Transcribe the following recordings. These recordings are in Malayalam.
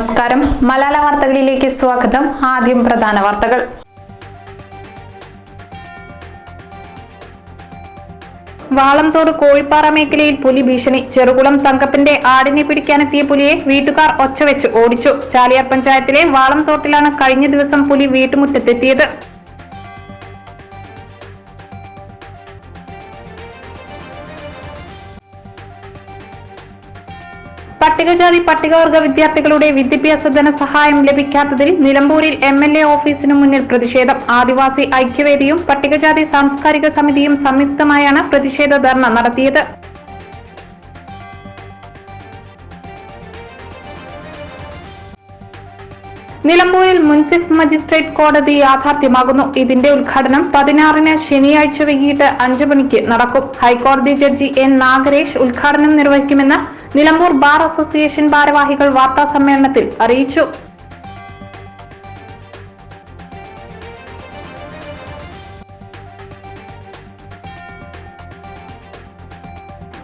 നമസ്കാരം. മലാല വാർത്തകളിലേക്ക് സ്വാഗതം. ആദ്യം പ്രധാന വാർത്തകൾ. വാളംതോട് കോഴിപ്പാറ മേഖലയിൽ പുലി ഭീഷണി. ചെറുകുളം തങ്കപ്പന്റെ ആടിനെ പിടിക്കാനെത്തിയ പുലിയെ വീട്ടുകാർ ഒച്ചവെച്ച് ഓടിച്ചു. ചാലിയാർ പഞ്ചായത്തിലെ വാളംതോട്ടിലാണ് കഴിഞ്ഞ ദിവസം പുലി വീട്ടുമുറ്റത്തെത്തിയത്. പട്ടികജാതി പട്ടികവർഗ വിദ്യാർത്ഥികളുടെ വിദ്യാഭ്യാസ ധനസഹായം ലഭിക്കാത്തതിൽ നിലമ്പൂരിൽ എം എൽ എ ഓഫീസിനു മുന്നിൽ പ്രതിഷേധം. ആദിവാസി ഐക്യവേദിയും പട്ടികജാതി സാംസ്കാരിക സമിതിയും സംയുക്തമായാണ് പ്രതിഷേധ ധർണ നടത്തിയത്. നിലമ്പൂരിൽ മുൻസിഫ് മജിസ്ട്രേറ്റ് കോടതി യാഥാർത്ഥ്യമാകുന്നു. ഇതിന്റെ ഉദ്ഘാടനം പതിനാറിന് ശനിയാഴ്ച വൈകിട്ട് അഞ്ചു മണിക്ക് നടക്കും. ഹൈക്കോടതി ജഡ്ജി എൻ നാഗരേഷ് ഉദ്ഘാടനം നിർവഹിക്കുമെന്ന് നിലമ്പൂർ ബാർ അസോസിയേഷൻ ഭാരവാഹികൾ വാർത്താ സമ്മേളനത്തിൽ അറിയിച്ചു.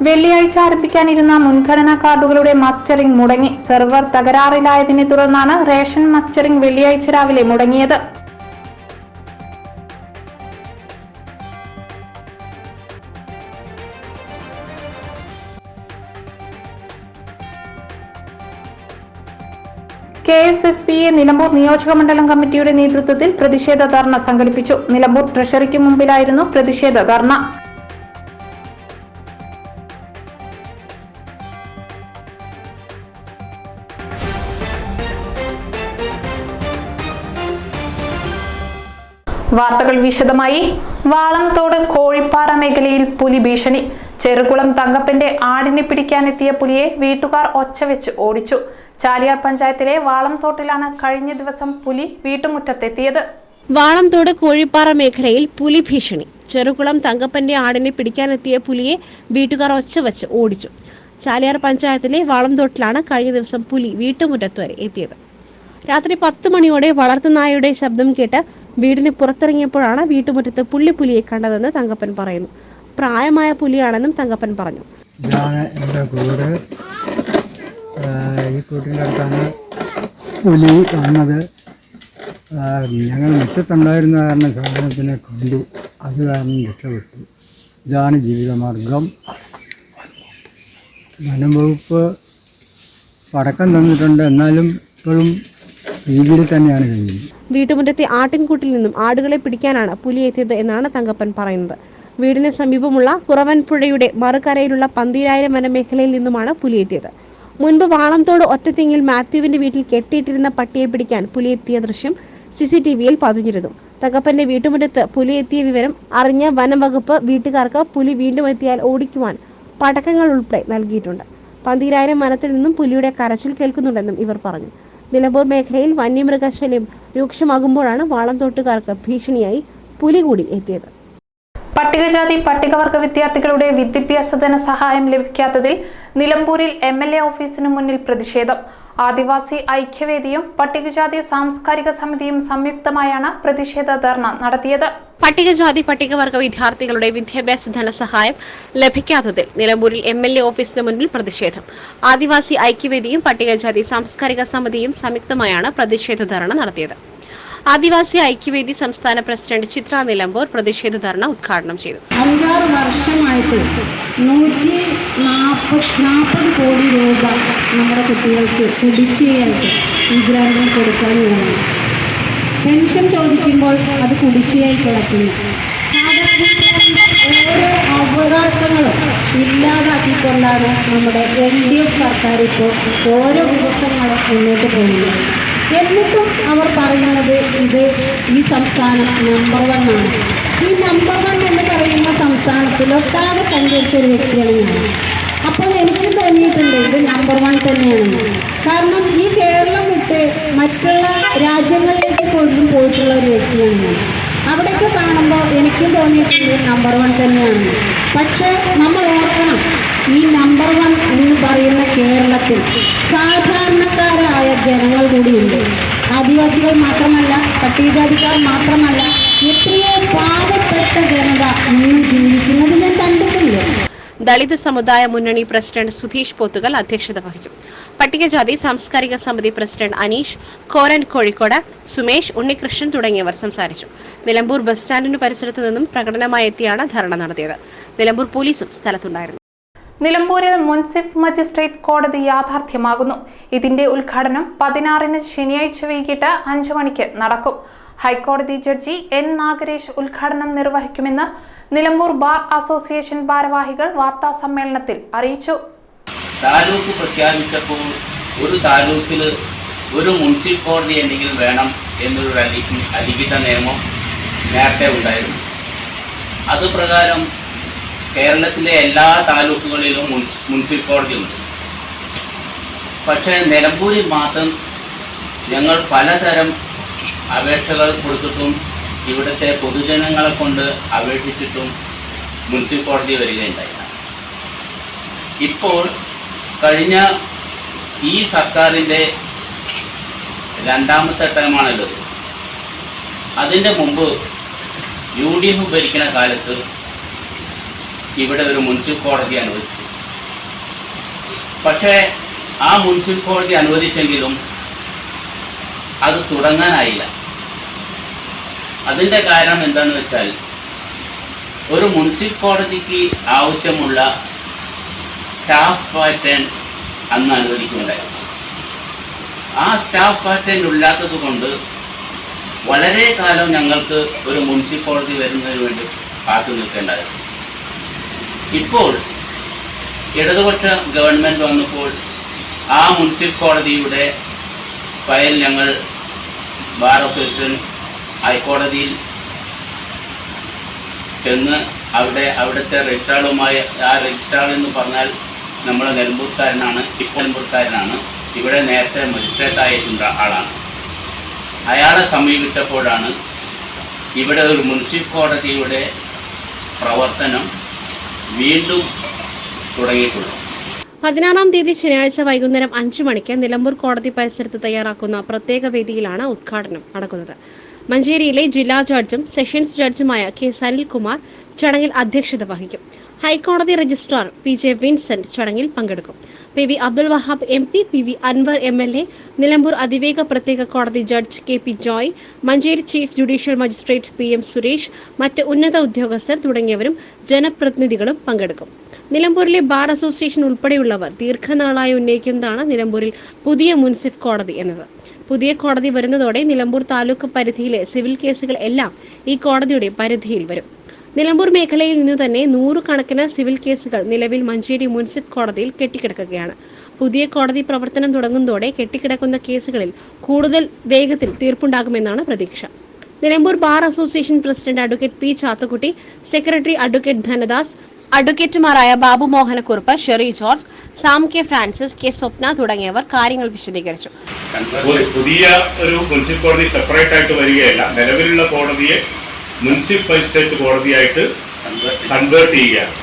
വെള്ളിയാഴ്ച ആരംഭിക്കാനിരുന്ന മുൻഗണനാ കാർഡുകളുടെ മസ്റ്ററിംഗ് മുടങ്ങി. സെർവർ തകരാറിലായതിനെ തുടർന്നാണ് റേഷൻ മസ്റ്ററിംഗ് വെള്ളിയാഴ്ച രാവിലെ മുടങ്ങിയത്. K S S P A Nilambur നിയോജക മണ്ഡലം കമ്മിറ്റിയുടെ നേതൃത്വത്തിൽ പ്രതിഷേധ ധർണ സംഘടിപ്പിച്ചു. നിലമ്പൂർ ട്രഷറിക്ക് മുമ്പിലായിരുന്നു പ്രതിഷേധ ധർണ. വാർത്തകൾ വിശദമായി. വാളംതോട് കോഴിപ്പാറ മേഖലയിൽ പുലി ഭീഷണി. ചെറുകുളം തങ്കപ്പന്റെ ആടിനെ പിടിക്കാനെത്തിയ പുലിയെ വീട്ടുകാർ ഒച്ചവെച്ച് ഓടിച്ചു. ചാലിയാർ പഞ്ചായത്തിലെ വാളംതോട്ടിലാണ് കഴിഞ്ഞ ദിവസം പുലി വീട്ടുമുറ്റത്തെത്തിയത്. വാളംതോട് കോഴിപ്പാറ മേഖലയിൽ പുലി ഭീഷണി. ചെറുകുളം തങ്കപ്പന്റെ ആടിനെ പിടിക്കാനെത്തിയ പുലിയെ വീട്ടുകാർ ഒച്ച വെച്ച് ഓടിച്ചു. ചാലിയാർ പഞ്ചായത്തിലെ വാളംതോട്ടിലാണ് കഴിഞ്ഞ ദിവസം പുലി വീട്ടുമുറ്റത്ത് വരെ എത്തിയത്. രാത്രി പത്ത് മണിയോടെ വളർത്തുനായയുടെ ശബ്ദം കേട്ട് വീടിന് പുറത്തിറങ്ങിയപ്പോഴാണ് വീട്ടുമുറ്റത്ത് പുള്ളിപ്പുലിയെ കണ്ടതെന്ന് തങ്കപ്പൻ പറയുന്നു. പ്രായമായ പുലിയാണെന്നും തങ്കപ്പൻ പറഞ്ഞു. ഇതാണ് ഈ കൂട്ടിന്റെ പുലി വന്നത്. ഞങ്ങൾ മുറ്റത്തുണ്ടായിരുന്ന കാരണം സാധനത്തിനെ കണ്ടു. അത് കാരണം രക്ഷപ്പെട്ടു. ഇതാണ് ജീവിതമാർഗം. വനം വകുപ്പ് പടക്കം തന്നിട്ടുണ്ട്. എന്നാലും ഇപ്പോഴും രീതിയിൽ തന്നെയാണ് കഴിയുന്നത് വീട്ടുമുറ്റത്തെ ആട്ടിൻകൂട്ടിൽ നിന്നും ആടുകളെ പിടിക്കാനാണ് പുലി എത്തിയത് എന്നാണ് തങ്കപ്പൻ പറയുന്നത്. വീടിന് സമീപമുള്ള കുറവൻപുഴയുടെ മറുകരയിലുള്ള പന്തീരായിരം വനമേഖലയിൽ നിന്നുമാണ് പുലിയെത്തിയത്. മുൻപ് വാളംതോട് ഒറ്റത്തിങ്ങിൽ മാത്യുവിന്റെ വീട്ടിൽ കെട്ടിയിട്ടിരുന്ന പട്ടിയെ പിടിക്കാൻ പുലിയെത്തിയ ദൃശ്യം സി സി ടി വിയിൽ പതിഞ്ഞിരുന്നു. തകപ്പന്റെ വീട്ടുമുറ്റത്ത് പുലി എത്തിയ വിവരം അറിഞ്ഞ വനം വകുപ്പ് വീട്ടുകാർക്ക് പുലി വീണ്ടും എത്തിയാൽ ഓടിക്കുവാൻ പടക്കങ്ങൾ ഉൾപ്പെടെ നൽകിയിട്ടുണ്ട്. പന്തീരായിരം വനത്തിൽ നിന്നും പുലിയുടെ കരച്ചിൽ കേൾക്കുന്നുണ്ടെന്നും ഇവർ പറഞ്ഞു. നിലമ്പൂർ മേഖലയിൽ വന്യമൃഗശല്യം രൂക്ഷമാകുമ്പോഴാണ് വാളംതോട്ടുകാർക്ക് ഭീഷണിയായി പുലി കൂടി എത്തിയത്. പട്ടികജാതി പട്ടികവർഗ വിദ്യാർത്ഥികളുടെ വിദ്യാഭ്യാസ ധനസഹായം ലഭിക്കാത്തതിൽ നിലമ്പൂരിൽ എം എൽ എ ഓഫീസിനു മുന്നിൽ പ്രതിഷേധം. ആദിവാസി ഐക്യവേദിയും പട്ടികജാതി സാംസ്കാരിക സമിതിയും സംയുക്തമായാണ് പ്രതിഷേധ ധർണ നടത്തിയത്. പട്ടികജാതി പട്ടികവർഗ വിദ്യാർത്ഥികളുടെ വിദ്യാഭ്യാസ ധനസഹായം ലഭിക്കാത്തതിൽ നിലമ്പൂരിൽ എം എൽ എ ഓഫീസിന് മുന്നിൽ പ്രതിഷേധം. ആദിവാസി ഐക്യവേദിയും പട്ടികജാതി സാംസ്കാരിക സമിതിയും സംയുക്തമായാണ് പ്രതിഷേധ ധർണ നടത്തിയത്. ആദിവാസി ഐക്യവേദി സംസ്ഥാന പ്രസിഡന്റ് ചിത്ര നിലമ്പൂർ പ്രതിഷേധ ധർണ ഉദ്ഘാടനം ചെയ്തു. അഞ്ചാറ് വർഷമായിട്ട് നൂറ്റി നാൽപ്പത് നാൽപ്പത് കോടി രൂപ നമ്മുടെ കുട്ടികൾക്ക് കുടിശ്ശികയായിട്ട് കൊടുക്കാൻ വേണം പെൻഷൻ ചോദിക്കുമ്പോൾ അത് കുടിശ്ശികയായി കിടക്കുന്നു. ഓരോ അവകാശങ്ങളും ഇല്ലാതാക്കിക്കൊണ്ടാണ് നമ്മുടെ എൽ ഡി എഫ് സർക്കാർ ഇപ്പോൾ ഓരോ ദിവസങ്ങളും മുന്നോട്ട് പോകുന്നത്. എന്നിട്ടും അവർ പറയുന്നത് ഇത് ഈ സംസ്ഥാനം നമ്പർ വൺ ആണ്. ഈ നമ്പർ വൺ എന്ന് പറയുന്ന സംസ്ഥാനത്തിൽ ഒട്ടാകെ സഞ്ചരിച്ച ഒരു വ്യക്തിയാണ് ഞാൻ. അപ്പോൾ എനിക്ക് തോന്നിയിട്ടുണ്ട് ഇത് നമ്പർ വൺ തന്നെയാണ്. കാരണം ഈ കേരളം വിട്ട് മറ്റുള്ള രാജ്യങ്ങളിലേക്ക് പോലും പോയിട്ടുള്ള ഒരു വ്യക്തിയാണ് അവിടെയൊക്കെ കാണുമ്പോൾ എനിക്കും തോന്നിയിട്ടുണ്ട് നമ്പർ വൺ തന്നെയാണ്. പക്ഷേ നമ്മൾ ഓർക്കണം ഈ നമ്പർ വൺ എന്ന് പറയുന്ന കേരളത്തിൽ സാധാരണക്കാരായ ജനങ്ങൾ കൂടിയുണ്ട്. ആദിവാസികൾ മാത്രമല്ല പട്ടികജാതിക്കാർ മാത്രമല്ല എത്രയോ പാവപ്പെട്ട ജനത ഇന്നും ജീവിക്കുന്നത് ഞാൻ കണ്ടിട്ടുണ്ട്. ദളിത് സമുദായ മുന്നണി പ്രസിഡന്റ് സുധീഷ് പോത്തുകൽ അധ്യക്ഷത വഹിച്ചു. പട്ടികജാതി സാംസ്കാരിക സമിതി പ്രസിഡന്റ് അനീഷ് കോരൻ കോഴിക്കോട് സുമേഷ് ഉണ്ണികൃഷ്ണൻ തുടങ്ങിയവർ സംസാരിച്ചു. നിലമ്പൂർ ബസ് സ്റ്റാൻഡിന് പരിസരത്തു നിന്നും പ്രകടനമായി എത്തിയാണ് ധർണ നടത്തിയത്. നിലമ്പൂർ പോലീസും സ്ഥലത്തുണ്ടായിരുന്നു. നിലമ്പൂരിൽ മുൻസിഫ് മജിസ്ട്രേറ്റ് കോടതി യാഥാർത്ഥ്യമാകുന്നു. ഇതിന്റെ ഉദ്ഘാടനം പതിനാറിന് ശനിയാഴ്ച വൈകിട്ട് അഞ്ചു മണിക്ക് നടക്കും. ഹൈക്കോടതി ജഡ്ജി എൻ നാഗരേഷ് ഉദ്ഘാടനം നിർവഹിക്കുമെന്ന് നിലമ്പൂർ ബാർ അസോസിയേഷൻ ഭാരവാഹികൾ വാർത്താ സമ്മേളനത്തിൽ അറിയിച്ചു. താലൂക്ക് പ്രഖ്യാപിച്ചപ്പോൾ ഒരു താലൂക്കിൽ ഒരു മുനിസിപ്പൽ കോടതി എന്തെങ്കിലും വേണം എന്നൊരു അലി- അലിഖിത നിയമം നേരത്തെ ഉണ്ടായിരുന്നു. അത് പ്രകാരം കേരളത്തിലെ എല്ലാ താലൂക്കുകളിലും മുനിസ് മുനിസിപ്പൽ കോടതി ഉണ്ട്. പക്ഷേ നിലമ്പൂരിൽ മാത്രം ഞങ്ങൾ പലതരം അപേക്ഷകൾ കൊടുത്തിട്ടും ഇവിടുത്തെ പൊതുജനങ്ങളെ കൊണ്ട് അപേക്ഷിച്ചിട്ടും മുനിസിപ്പൽ കോടതി വരികയുണ്ടായില്ല ഇപ്പോൾ കഴിഞ്ഞ ഈ സർക്കാരിന്റെ രണ്ടാമത്തെ ടൈമാണല്ലോ. അതിന്റെ മുമ്പ് യു ഡി എഫ് ഭരിക്കുന്ന കാലത്ത് ഇവിടെ ഒരു മുനിസിപ്പൽ കോടതി അനുവദിച്ചു. പക്ഷേ ആ മുനിസിപ്പൽ കോടതി അനുവദിച്ചെങ്കിലും അത് തുടങ്ങാനായില്ല. അതിന്റെ കാരണം എന്താണെന്ന് വെച്ചാൽ ഒരു മുനിസിപ്പൽ കോടതിക്ക് ആവശ്യമുള്ള സ്റ്റാഫ് പാറ്റേൺ അന്ന് അനുവദിക്കുന്നുണ്ടായിരുന്നു ആ സ്റ്റാഫ് പാറ്റേൺ ഇല്ലാത്തത് കൊണ്ട് വളരെ കാലം ഞങ്ങൾക്ക് ഒരു മുനിസിപ്പൽ കോടതി വരുന്നതിന് വേണ്ടി കാത്തു നിൽക്കേണ്ടായിരുന്നു. ഇപ്പോൾ ഇടതുപക്ഷ ഗവൺമെന്റ് വന്നപ്പോൾ ആ മുനിസിപ്പൽ കോടതിയുടെ ഫയൽ ഞങ്ങൾ ബാർ അസോസിയേഷൻ ഹൈക്കോടതിയിൽ ചെന്ന് അവിടെ അവിടുത്തെ രജിസ്ട്രാളുമായി ആ രജിസ്ട്രാൾ എന്ന് പറഞ്ഞാൽ നമ്മൾ നെൽമ്പൂർക്കാരനാണ് ഇപ്പോൾ നെൽമ്പൂർക്കാരനാണ് ഇവിടെ നേരത്തെ മജിസ്ട്രേറ്റ് ആയിട്ടുള്ള ആളാണ്. അയാളെ സമീപിച്ചപ്പോഴാണ് ഇവിടെ ഒരു മുനിസിപ്പൽ കോടതിയുടെ പ്രവർത്തനം വീണ്ടും തുടങ്ങിയിട്ടുള്ളത്. പതിനാറാം തീയതി ശനിയാഴ്ച വൈകുന്നേരം അഞ്ചു മണിക്ക് നിലമ്പൂർ കോടതി പരിസരത്ത് തയ്യാറാക്കുന്ന പ്രത്യേക വേദിയിലാണ് ഉദ്ഘാടനം നടക്കുന്നത്. മഞ്ചേരിയിലെ ജില്ലാ ജഡ്ജും സെഷൻസ് ജഡ്ജുമായ കെ സനിൽകുമാർ ചടങ്ങിൽ അധ്യക്ഷത വഹിക്കും. ഹൈക്കോടതി രജിസ്ട്രാർ പി ജെ വിൻസെന്റ് ചടങ്ങിൽ പങ്കെടുക്കും. P V Abdul Wahab M P P V Anwar M L A Nilambur അതിവേഗ പ്രത്യേക കോടതി judge K P Joy Manjeri chief judicial magistrate P M Suresh മറ്റ് ഉന്നത ഉദ്യോഗസ്ഥർ തുടങ്ങിയവരും ജനപ്രതിനിധികളും പങ്കെടുക്കും. നിലമ്പൂരിലെ ബാർ അസോസിയേഷൻ ഉൾപ്പെടെയുള്ളവർ ദീർഘനാളായി ഉന്നയിക്കുന്നതാണ് നിലമ്പൂരിൽ പുതിയ മുൻസിഫ് കോടതി എന്നത്. പുതിയ കോടതി വരുന്നതോടെ നിലമ്പൂർ താലൂക്ക് പരിധിയിലെ സിവിൽ കേസുകൾ എല്ലാം ഈ കോടതിയുടെ പരിധിയിൽ വരും. നിലമ്പൂർ മേഖലയിൽ നിന്ന് തന്നെ നൂറുകണക്കിന് സിവിൽ കേസുകൾ നിലവിൽ മഞ്ചേരി മുൻസിഫ് കോടതിയിൽ കെട്ടിക്കിടക്കുകയാണ്. പുതിയ കോടതി പ്രവർത്തനം തുടങ്ങുന്നതോടെ കെട്ടിക്കിടക്കുന്ന കേസുകളിൽ കൂടുതൽ വേഗത്തിൽ തീർപ്പുണ്ടാകുമെന്നാണ് പ്രതീക്ഷ. Nilambur bar association president advocate P Chathukutty secretary advocate Dhanadas അഡ്വക്കേറ്റുമാരായ Babu Mohanakurup Sherry George Sam K Francis K Swapna തുടങ്ങിയവർ കാര്യങ്ങൾ വിശദീകരിച്ചു. പുതിയ ഒരു മുനിസിപ്പൽ കോടതി സെപ്പറേറ്റ് ആയിട്ട് വരികയല്ല. നിലവിലുള്ള കോടതിയെ മുനിസിപ്പൽ മജിസ്ട്രേറ്റ് കോടതിയായിട്ട് കൺവേർട്ട് ചെയ്യുകയാണ്.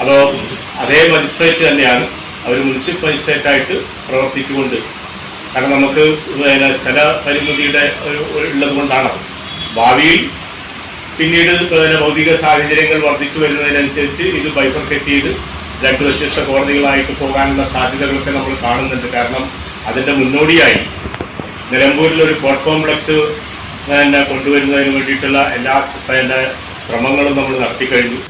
അപ്പോൾ അതേ മജിസ്ട്രേറ്റ് തന്നെയാണ് അവർ മുനിസിപ്പൽ മജിസ്ട്രേറ്റ് ആയിട്ട് പ്രവർത്തിച്ചുകൊണ്ട്. കാരണം നമുക്ക് സ്ഥല പരിമിതിയുടെ ഒരു ഉള്ളത് കൊണ്ടാണ് ഭാവിയിൽ പിന്നീട് പിന്നെ ഭൗതിക സാഹചര്യങ്ങൾ വർദ്ധിച്ചു വരുന്നതിനനുസരിച്ച് ഇത് ബൈഫർക്കറ്റ് ചെയ്ത് രണ്ട് വ്യത്യസ്ത കോടതികളായിട്ട് പോകാനുള്ള സാധ്യതകളൊക്കെ നമ്മൾ കാണുന്നുണ്ട്. കാരണം അതിന്റെ മുന്നോടിയായി നിലമ്പൂരിൽ ഒരു കോർട്ട് കോംപ്ലക്സ് പിന്നെ കൊണ്ടുവരുന്നതിന് വേണ്ടിയിട്ടുള്ള എല്ലാ പിന്നെ ശ്രമങ്ങളും നമ്മൾ നടത്തിക്കഴിഞ്ഞു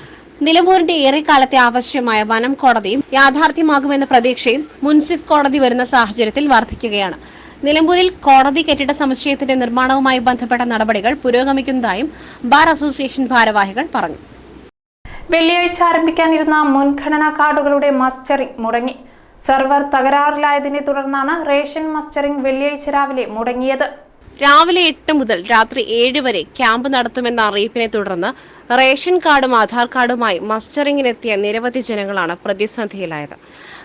നിലമ്പൂരിന്റെ ഏറെക്കാലത്തെ ആവശ്യമായ വനം കോടതിയും യാഥാർത്ഥ്യമാകുമെന്ന പ്രതീക്ഷയും മുൻസിഫ് കോടതി വരുന്ന സാഹചര്യത്തിൽ വർദ്ധിക്കുകയാണ്. നിലമ്പൂരിൽ കോടതി കെട്ടിട സമുച്ചയത്തിന്റെ നിർമ്മാണവുമായി ബന്ധപ്പെട്ട നടപടികൾ പുരോഗമിക്കുന്നതായും ബാർ അസോസിയേഷൻ ഭാരവാഹികൾ പറഞ്ഞു. വെള്ളിയാഴ്ച ആരംഭിക്കാനിരുന്ന മുൻഗണനാ കാർഡുകളുടെ മസ്റ്ററിംഗ് മുടങ്ങി. സെർവർ തകരാറിലായതിനെ തുടർന്നാണ് റേഷൻ മസ്റ്ററിംഗ് വെള്ളിയാഴ്ച രാവിലെ മുടങ്ങിയത്. രാവിലെ എട്ട് മുതൽ രാത്രി ഏഴ് വരെ ക്യാമ്പ് നടത്തുമെന്ന അറിയിപ്പിനെ തുടർന്ന് റേഷൻ കാർഡും ആധാർ കാർഡുമായി മസ്റ്ററിംഗിനെത്തിയ നിരവധി ജനങ്ങളാണ് പ്രതിസന്ധിയിലായത്.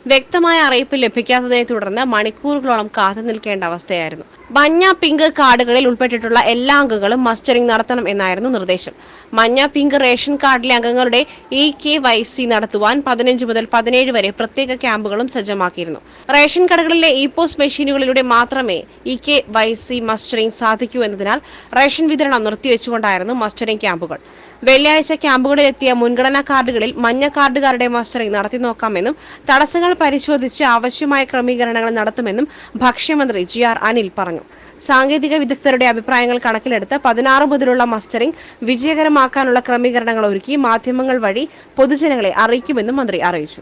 വ്യക്തമായ അറിയിപ്പ് ലഭിക്കാത്തതിനെ തുടർന്ന് മണിക്കൂറുകളോളം കാത്തു നിൽക്കേണ്ട അവസ്ഥയായിരുന്നു. മഞ്ഞ പിങ്ക് കാർഡുകളിൽ ഉൾപ്പെട്ടിട്ടുള്ള എല്ലാ അംഗങ്ങളും മസ്റ്ററിംഗ് നടത്തണം എന്നായിരുന്നു നിർദ്ദേശം. മഞ്ഞ പിങ്ക് റേഷൻ കാർഡിലെ അംഗങ്ങളുടെ ഇ കെ വൈ സി നടത്തുവാൻ പതിനഞ്ച് മുതൽ പതിനേഴ് വരെ പ്രത്യേക ക്യാമ്പുകളും സജ്ജമാക്കിയിരുന്നു. റേഷൻ കടകളിലെ ഇ പോസ്റ്റ് മെഷീനുകളിലൂടെ മാത്രമേ E K Y C mustering സാധിക്കൂ എന്നതിനാൽ റേഷൻ വിതരണം നിർത്തിവെച്ചുകൊണ്ടായിരുന്നു മസ്റ്ററിംഗ് ക്യാമ്പുകൾ. വെള്ളിയാഴ്ച ക്യാമ്പുകളിലെത്തിയ മുൻഗണനാ കാർഡുകളിൽ മഞ്ഞ കാർഡുകാരുടെ മസ്റ്ററിംഗ് നടത്തി നോക്കാമെന്നും തടസ്സങ്ങൾ പരിശോധിച്ച് ആവശ്യമായ ക്രമീകരണങ്ങൾ നടത്തുമെന്നും ഭക്ഷ്യമന്ത്രി ജി ആർ അനിൽ പറഞ്ഞു. സാങ്കേതിക വിദഗ്ധരുടെ അഭിപ്രായങ്ങൾ കണക്കിലെടുത്ത് പതിനാറ് മുതലുള്ള മസ്റ്ററിംഗ് വിജയകരമാക്കാനുള്ള ക്രമീകരണങ്ങൾ ഒരുക്കി മാധ്യമങ്ങൾ വഴി പൊതുജനങ്ങളെ അറിയിക്കുമെന്നും മന്ത്രി അറിയിച്ചു.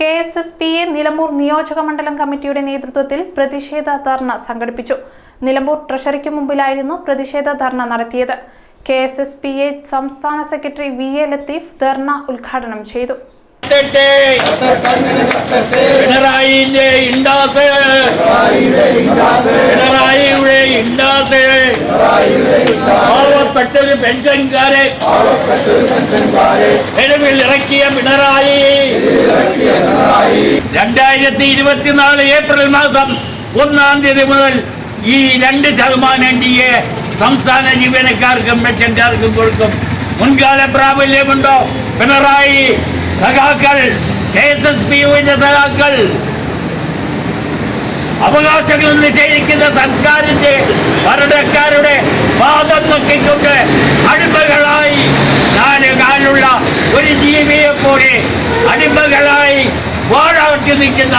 K S S P A Nilambur നിയോജക മണ്ഡലം കമ്മിറ്റിയുടെ നേതൃത്വത്തിൽ പ്രതിഷേധ ധർണ സംഘടിപ്പിച്ചു. നിലമ്പൂർ ട്രഷറിക്ക് മുമ്പിലായിരുന്നു പ്രതിഷേധ ധർണ നടത്തിയത്. K S S P A സംസ്ഥാന secretary V A Latheef dharna ഉദ്ഘാടനം ചെയ്തു. പിണറായിന്റെ ഇണ്ടാസ്. പിണറായിയുടെ ഇണ്ടാസ്. പാവപ്പെട്ടൊരു പെൻഷൻകാരെ. നിലവിൽ ഇറക്കിയ പിണറായി. രണ്ടായിരത്തി ഇരുപത്തിനാല് ഏപ്രിൽ മാസം ഒന്നാം തീയതി മുതൽ ഈ രണ്ട് ശതമാനം ഡി എ സംസ്ഥാന ജീവനക്കാർക്കും പെൻഷൻകാർക്കും കൊടുക്കും. മുൻകാല പ്രാബല്യമുണ്ടോ? പിണറായി സഖാക്കൾ കെ എസ് എസ് പി യുവിന്റെ സഖാക്കൾ. അവകാശങ്ങൾ നിഷേധിക്കുന്ന സർക്കാരിന്റെ ഭരണക്കാരുടെ വാദം നോക്കിക്കൊണ്ട് അടിമകളായി കാലുള്ള ഒരു ജീവിയെ പോലെ അടിമകളായി വാഴാട്ടി നിൽക്കുന്ന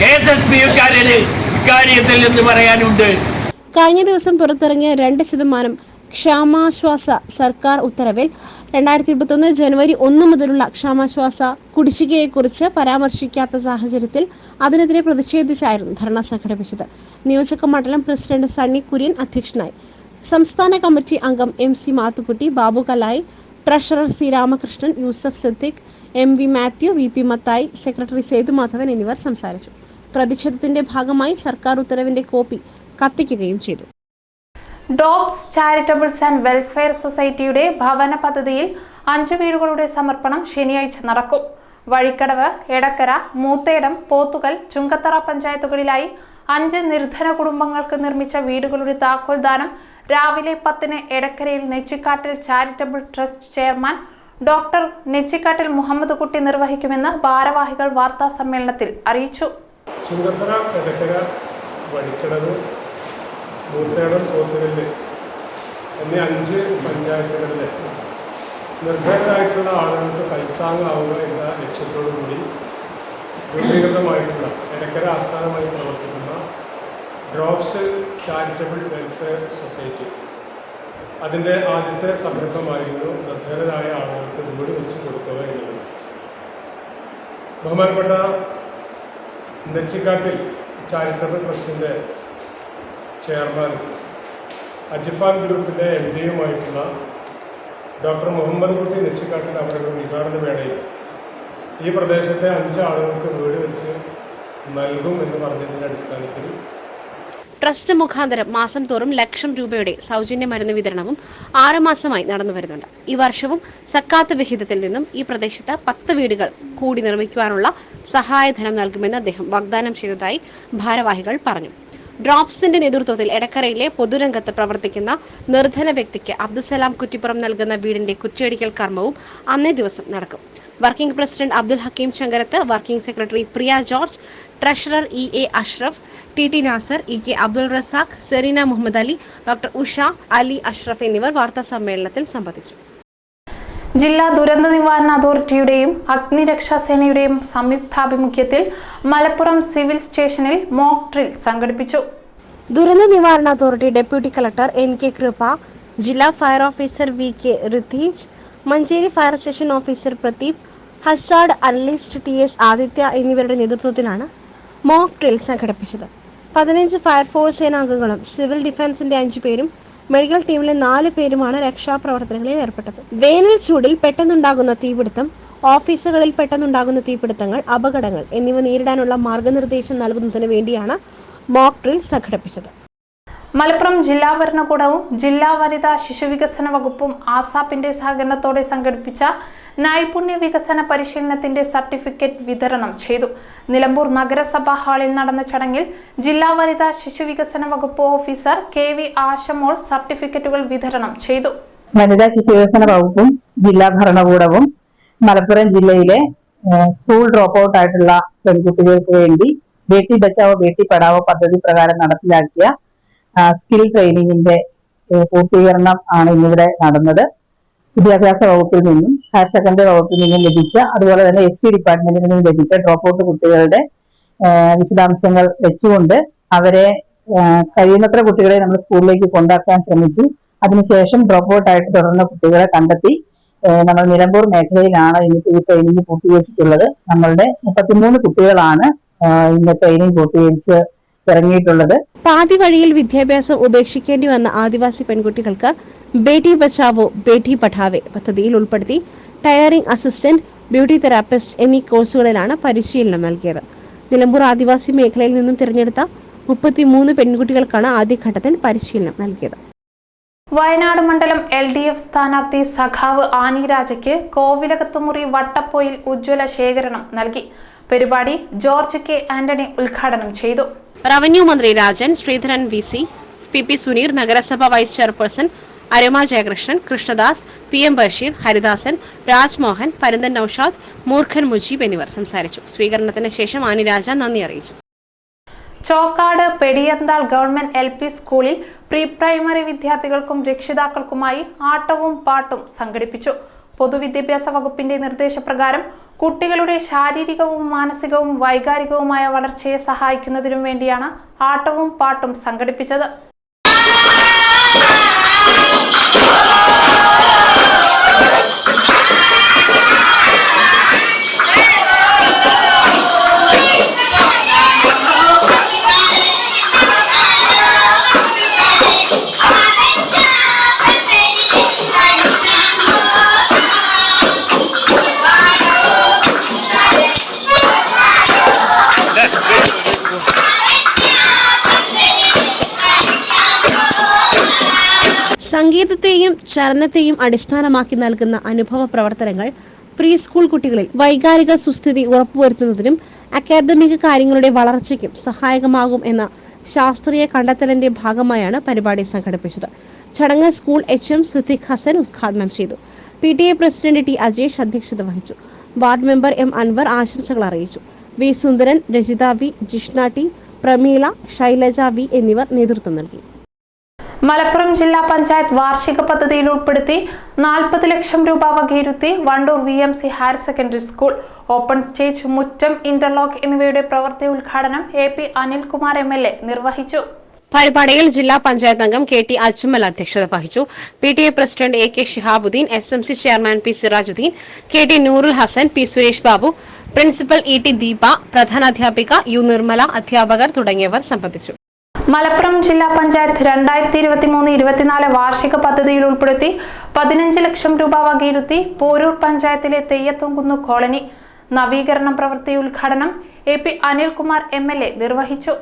കെ എസ് എസ് പി യുക്കാരന് ഇക്കാര്യത്തിൽ എന്ന് പറയാനുണ്ട്. കഴിഞ്ഞ ദിവസം പുറത്തിറങ്ങിയ രണ്ട് ശതമാനം ക്ഷാമാശ്വാസ സർക്കാർ ഉത്തരവിൽ രണ്ടായിരത്തി ഇരുപത്തൊന്ന് ജനുവരി ഒന്ന് മുതലുള്ള ക്ഷാമാശ്വാസ കുടിശ്ശികയെക്കുറിച്ച് പരാമർശിക്കാത്ത സാഹചര്യത്തിൽ അതിനെതിരെ പ്രതിഷേധിച്ചായിരുന്നു ധർണ സംഘടിപ്പിച്ചത്. നിയോജക മണ്ഡലം പ്രസിഡന്റ് സണ്ണി കുര്യൻ അധ്യക്ഷനായി. സംസ്ഥാന കമ്മിറ്റി അംഗം M C Mathukutty Babu Kalayi treasurer C Ramakrishnan Yusuf Siddique M V Mathew V P Mathai secretary Sethumadhavan എന്നിവർ സംസാരിച്ചു. പ്രതിഷേധത്തിന്റെ ഭാഗമായി സർക്കാർ ഉത്തരവിന്റെ കോപ്പി കത്തിക്കുകയും ചെയ്തു. ഡോപ്സ് ചാരിറ്റബിൾസ് ആൻഡ് വെൽഫെയർ സൊസൈറ്റിയുടെ ഭവന പദ്ധതിയിൽ അഞ്ചു വീടുകളുടെ സമർപ്പണം ശനിയാഴ്ച നടക്കും. വഴിക്കടവ് എടക്കര മൂത്തേടം പോത്തുകൽ ചുങ്കത്തറ പഞ്ചായത്തുകളിലായി അഞ്ച് നിർധന കുടുംബങ്ങൾക്ക് നിർമ്മിച്ച വീടുകളുടെ താക്കോൽ ദാനം രാവിലെ പത്തിന് എടക്കരയിൽ Nechikattil charitable trust chairman doctor Nechikattil Muhammad Kutty നിർവഹിക്കുമെന്ന് ഭാരവാഹികൾ വാർത്താ സമ്മേളനത്തിൽ അറിയിച്ചു. ചുങ്കത്തറ എടക്കര വഴിക്കടവ് മൂത്തേടം പോത്തുകല്ല് എന്നീ അഞ്ച് പഞ്ചായത്തുകളിലെ. നിർഭയരായിട്ടുള്ള ആളുകൾക്ക് കൈത്താങ്ങാവുക എന്ന ലക്ഷ്യത്തോടു കൂടി രൂപീകൃതമായിട്ടുള്ള എടക്കര ആസ്ഥാനമായി പ്രവർത്തിക്കുന്ന ഡ്രോപ്സ് ചാരിറ്റബിൾ വെൽഫെയർ സൊസൈറ്റി. അതിന്റെ ആദ്യത്തെ സംരംഭമായിരുന്നു നിർധനരായ ആളുകൾക്ക് വീട് വെച്ച് കൊടുക്കുക എന്നുള്ളത് ബഹുമാനപ്പെട്ട നെച്ചിക്കാട്ടിൽ ചാരിറ്റബിൾ ട്രസ്റ്റിന്റെ ചെയർമാനും അജിഫാൻ ഗ്രൂപ്പിന്റെ എം ഡിയുമായിട്ടുള്ള ഡോക്ടർ മുഹമ്മദ് കുട്ടി നെച്ചിക്കാട്ടിൽ അവരുടെ ഉദ്ഘാടന വേളയിൽ ഈ പ്രദേശത്തെ അഞ്ച് ആളുകൾക്ക് വീട് വെച്ച് നൽകും എന്ന് പറഞ്ഞതിന്റെ അടിസ്ഥാനത്തിൽ ട്രസ്റ്റ് മുഖാന്തരം മാസം തോറും ലക്ഷം രൂപയുടെ സൗജന്യ മരുന്ന് വിതരണവും ആറുമാസമായി നടന്നു വരുന്നുണ്ട്. ഈ വർഷവും സക്കാത്ത് വിഹിതത്തിൽ നിന്നും ഈ പ്രദേശത്ത് പത്ത് വീടുകൾ കൂടി നിർമ്മിക്കുവാനുള്ള സഹായധനം നൽകുമെന്ന് അദ്ദേഹം വാഗ്ദാനം ചെയ്തതായി ഭാരവാഹികൾ പറഞ്ഞു. ഡ്രോപ്സിന്റെ നേതൃത്വത്തിൽ എടക്കരയിലെ പൊതുരംഗത്ത് പ്രവർത്തിക്കുന്ന നിർധന വ്യക്തിക്ക് അബ്ദുസലാം കുറ്റിപ്പുറം നൽകുന്ന വീടിന്റെ കുറ്റിയടിക്കൽ കർമ്മവും അന്നേ ദിവസം നടക്കും. Working president Abdul Hakeem Chankarath working secretary Priya George treasurer E A Ashraf T T Nasar E K Abdul Razak Sereena Muhammad Ali doctor Usha Ali Ashraf എന്നിവർ വാർത്താ സമ്മേളനത്തിൽ സംബന്ധിച്ചു. ജില്ലാ ദുരന്ത നിവാരണ അതോറിറ്റിയുടെയും അഗ്നിരക്ഷാസേനയുടെയും സംയുക്താഭിമുഖ്യത്തിൽ മലപ്പുറം സിവിൽ സ്റ്റേഷനിൽ മോക്ക് ഡ്രിൽ സംഘടിപ്പിച്ചു. ദുരന്ത നിവാരണ authority deputy collector N K Kripa ജില്ലാ fire officer V K Ritheej Manjeri fire station officer Pradeep hazard analyst T S Aditya എന്നിവരുടെ നേതൃത്വത്തിലാണ് മോക്ക് ഡ്രിൽ സംഘടിപ്പിച്ചത്. പതിനഞ്ച് ഫയർഫോഴ്സ് സേനാംഗങ്ങളും സിവിൽ ഡിഫൻസിന്റെ അഞ്ചു പേരും മെഡിക്കൽ ടീമിലെ നാല് പേരുമാണ് രക്ഷാപ്രവർത്തനങ്ങളിൽ ഏർപ്പെട്ടത്. വേനൽ ചൂടിൽ പെട്ടെന്നുണ്ടാകുന്ന തീപിടുത്തം ഓഫീസുകളിൽ പെട്ടെന്നുണ്ടാകുന്ന തീപിടുത്തങ്ങൾ അപകടങ്ങൾ എന്നിവ നേരിടാനുള്ള മാർഗനിർദ്ദേശം നൽകുന്നതിന് വേണ്ടിയാണ് മോക്ക് ഡ്രിൽ സംഘടിപ്പിച്ചത്. മലപ്പുറം ജില്ലാ ഭരണകൂടവും ജില്ലാ വനിതാ ശിശുവികസന വകുപ്പും ആസാപ്പിന്റെ സഹകരണത്തോടെ സംഘടിപ്പിച്ച നൈപുണ്യ വികസന പരിശീലനത്തിന്റെ സർട്ടിഫിക്കറ്റ് വിതരണം ചെയ്തു. നിലമ്പൂർ നഗരസഭാ ഹാളിൽ നടന്ന ചടങ്ങിൽ ജില്ലാ വനിതാ ശിശുവികസന വകുപ്പ് ഓഫീസർ കെ വി ആശമോൾ സർട്ടിഫിക്കറ്റുകൾ വിതരണം ചെയ്തു. വനിതാ ശിശുവികസന വകുപ്പും ജില്ലാ ഭരണകൂടവും മലപ്പുറം ജില്ലയിലെ സ്കൂൾ ഡ്രോപ്പ് ഔട്ട് ആയിട്ടുള്ള പെൺകുട്ടികൾക്ക് വേണ്ടി ബേട്ടി ബച്ചാവോ ബേട്ടി പഠാവോ പദ്ധതി പ്രകാരം നടപ്പിലാക്കിയ സ്കിൽ ട്രെയിനിങ്ങിന്റെ പൂർത്തീകരണം ആണ് ഇന്നിവിടെ നടന്നത്. വിദ്യാഭ്യാസ വകുപ്പിൽ നിന്നും ഹയർ സെക്കൻഡറി വകുപ്പിൽ നിന്നും ലഭിച്ച അതുപോലെ തന്നെ എസ് ടി ഡിപ്പാർട്ട്മെന്റിൽ നിന്നും ലഭിച്ച ഡ്രോപ്പ് ഔട്ട് കുട്ടികളുടെ വിശദാംശങ്ങൾ വെച്ചുകൊണ്ട് അവരെ കഴിയുന്നത്ര കുട്ടികളെ നമ്മൾ സ്കൂളിലേക്ക് കൊണ്ടാക്കാൻ ശ്രമിച്ചു. അതിനുശേഷം ഡ്രോപ്പ് ഔട്ട് ആയിട്ട് തുടർന്ന കുട്ടികളെ കണ്ടെത്തി നമ്മൾ നിലമ്പൂർ മേഖലയിലാണ് ഇന്നത്തെ ഈ ട്രെയിനിങ് പൂർത്തീകരിച്ചിട്ടുള്ളത്. നമ്മളുടെ മുപ്പത്തിമൂന്ന് കുട്ടികളാണ് ഇന്ന് ട്രെയിനിങ് പൂർത്തീകരിച്ച് ഇറങ്ങിയിട്ടുള്ളത്. പാതി വഴിയിൽ വിദ്യാഭ്യാസം ഉപേക്ഷിക്കേണ്ടി വന്ന ആദിവാസി പെൺകുട്ടികൾക്ക് ബേട്ടി ബച്ചാവോ ബേട്ടി പഠാവേ പദ്ധതിയിൽ ഉൾപ്പെടുത്തി ടയറിംഗ് അസിസ്റ്റന്റ് ബ്യൂട്ടി തെറാപ്പിസ്റ്റ് എന്നീ കോഴ്സുകളിലാണ് പരിശീലനം നൽകിയത്. നിലമ്പൂർ ആദിവാസി മേഖലയിൽ നിന്നും തിരഞ്ഞെടുത്ത മുപ്പത്തിമൂന്ന് പെൺകുട്ടികൾക്കാണ് ആദ്യഘട്ടത്തിൽ പരിശീലനം നൽകിയത്. വയനാട് മണ്ഡലം എൽ ഡി എഫ് സ്ഥാനാർത്ഥി സഖാവ് ആനി രാജയ്ക്ക് കോവിലകത്തുമുറി വട്ടപ്പോയിൽ ഉജ്ജ്വല ശേഖരണം നൽകി. പരിപാടി ജോർജ് കെ ആന്റണി ഉദ്ഘാടനം ചെയ്തു. റവന്യൂ മന്ത്രി Rajan Sreedharan V C P P Suneer നഗരസഭ vice chairperson Aruma Jayakrishnan Krishnadas P M Basheer Haridasan Rajmohan Paranthan Noushad Moorkhan Mujeeb എന്നിവർ സംസാരിച്ചു. സ്വീകരണത്തിന് ശേഷം ആനി രാജ നന്ദി അറിയിച്ചു. Chokkad Pediyanthal government L P സ്കൂളിൽ പ്രീ പ്രൈമറി വിദ്യാർത്ഥികൾക്കും രക്ഷിതാക്കൾക്കുമായി ആട്ടവും പാട്ടും സംഘടിപ്പിച്ചു. പൊതുവിദ്യാഭ്യാസ വകുപ്പിന്റെ നിർദ്ദേശപ്രകാരം കുട്ടികളുടെ ശാരീരികവും മാനസികവും വൈകാരികവുമായ വളർച്ചയെ സഹായിക്കുന്നതിനും വേണ്ടിയാണ് ആട്ടവും പാട്ടും സംഘടിപ്പിച്ചത്. സംഗീതത്തെയും ചലനത്തെയും അടിസ്ഥാനമാക്കി നൽകുന്ന അനുഭവ പ്രവർത്തനങ്ങൾ പ്രീ സ്കൂൾ കുട്ടികളിൽ വൈകാരിക സുസ്ഥിതി ഉറപ്പുവരുത്തുന്നതിനും അക്കാദമിക കാര്യങ്ങളുടെ വളർച്ചയ്ക്കും സഹായകമാകും എന്ന ശാസ്ത്രീയ കണ്ടെത്തലിന്റെ ഭാഗമായാണ് പരിപാടി സംഘടിപ്പിച്ചത്. ചടങ്ങ് school H M Siddique Hasan ഉദ്ഘാടനം ചെയ്തു. P T A president T Ajesh അധ്യക്ഷത വഹിച്ചു. വാർഡ് മെമ്പർ എം അൻവർ ആശംസകൾ അറിയിച്ചു. V Sundaran Rajitha V Jishna T Prameela Shailaja V എന്നിവർ നേതൃത്വം നൽകി. മലപ്പുറം ജില്ലാ പഞ്ചായത്ത് വാർഷിക പദ്ധതിയിൽ ഉൾപ്പെടുത്തി നാൽപ്പത് ലക്ഷം രൂപ വകയിരുത്തി Wandoor V M C higher secondary school open stage മുറ്റം ഇന്റർലോക്ക് എന്നിവയുടെ പ്രവൃത്തി ഉദ്ഘാടനം A P Anilkumar M L A നിർവഹിച്ചു. പരിപാടിയിൽ ജില്ലാ പഞ്ചായത്ത് അംഗം കെ ടി അജ്മൽ അധ്യക്ഷത വഹിച്ചു. P T A president A K Shihabuddin S M C chairman P Sirajuddin K T Noorul Hasan P Suresh Babu principal E T Deepa പ്രധാനാധ്യാപിക U Nirmala അധ്യാപകർ തുടങ്ങിയവർ സംബന്ധിച്ചു. മലപ്പുറം ജില്ലാ പഞ്ചായത്ത് രണ്ടായിരത്തി ഇരുപത്തി മൂന്ന് ഇരുപത്തിനാല് വാർഷിക പദ്ധതിയിൽ ഉൾപ്പെടുത്തി പതിനഞ്ച് ലക്ഷം രൂപ വകയിരുത്തി പോരൂർ പഞ്ചായത്തിലെ തെയ്യത്തുംകുന്നു കോളനി. നവീകരണ പ്രവൃത്തി ഉദ്ഘാടനം A P Anilkumar M L A നിർവഹിച്ചു.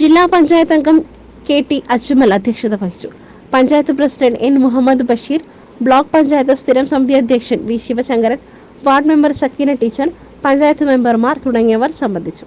ജില്ലാ പഞ്ചായത്ത് അംഗം കെ ടി അജ്മൽ അധ്യക്ഷത വഹിച്ചു. Panchayat president N Muhammad Basheer block panchayat സ്ഥിരം സമിതി അധ്യക്ഷൻ V Sivasankaran ward member Sakkeena teacher panchayat മെമ്പർമാർ തുടങ്ങിയവർ സംബന്ധിച്ചു.